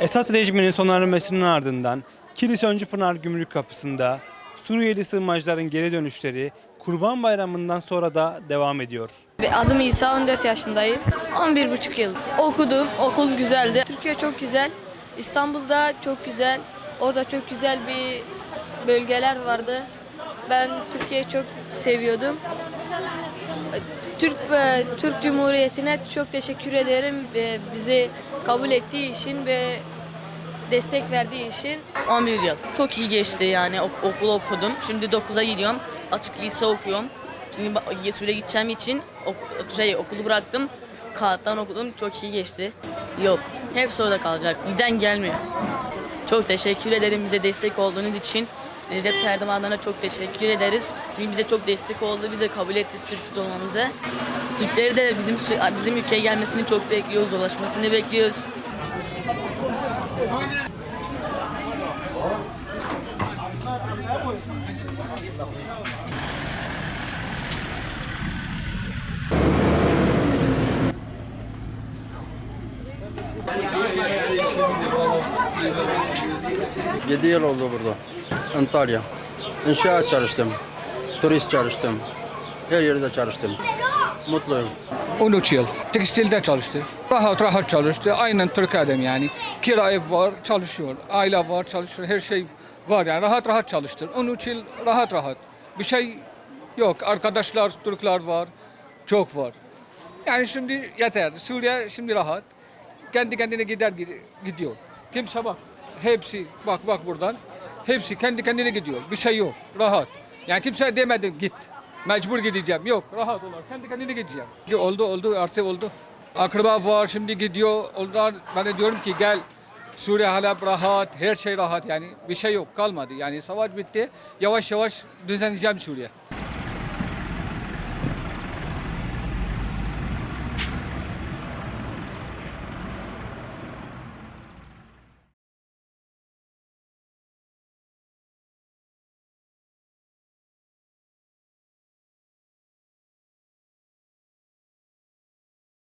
Esad rejiminin sona ermesinin ardından Kilis Öncüpınar Gümrük Kapısı'nda Suriyeli sığınmacıların geri dönüşleri Kurban Bayramı'ndan sonra da devam ediyor. Adım İsa, 14 yaşındayım. 11,5 yıl. Okudum, okul güzeldi. Türkiye çok güzel. İstanbul'da çok güzel. Orada çok güzel bir bölgeler vardı. Ben Türkiye'yi çok seviyordum. Türk e, Türk Cumhuriyeti'ne çok teşekkür ederim e, bizi kabul ettiği için ve destek verdiği için. 11 yıl. Çok iyi geçti yani Ok- okul okudum. Şimdi 9'a gidiyorum. Açık lise okuyorum. Şimdi Yesu'ya gideceğim için ok- şey okulu bıraktım. Kağıttan okudum. Çok iyi geçti. Yok. Hepsi orada kalacak. Giden gelmiyor. Çok teşekkür ederim bize destek olduğunuz için. Recep Erdoğan'a çok teşekkür ederiz. Çünkü bize çok destek oldu. Bize kabul etti Türk olmamızı. Türkleri de bizim bizim ülkeye gelmesini çok bekliyoruz. Ulaşmasını bekliyoruz. Yedi yıl oldu burada. Antalya. İnşaat çalıştım. Turist çalıştım. Her yerde çalıştım. Mutluyum. 13 yıl. Tekstilde çalıştı. Rahat rahat çalıştı. Aynen Türk adam yani. Kira ev var, çalışıyor. Aile var, çalışıyor. Her şey var yani. Rahat rahat çalıştı. 13 yıl rahat rahat. Bir şey yok. Arkadaşlar, Türkler var. Çok var. Yani şimdi yeter. Suriye şimdi rahat. Kendi kendine gider gid- gidiyor. Kimse bak. Hepsi bak bak buradan. Hepsi kendi kendine gidiyor. Bir şey yok. Rahat. Yani kimse demedi git. Mecbur gideceğim. Yok rahat olur. Kendi kendine gideceğim. Oldu oldu artık oldu. Akraba var şimdi gidiyor. Onlar ben diyorum ki gel. Suriye hala rahat. Her şey rahat yani. Bir şey yok kalmadı. Yani savaş bitti. Yavaş yavaş düzenleyeceğim Suriye.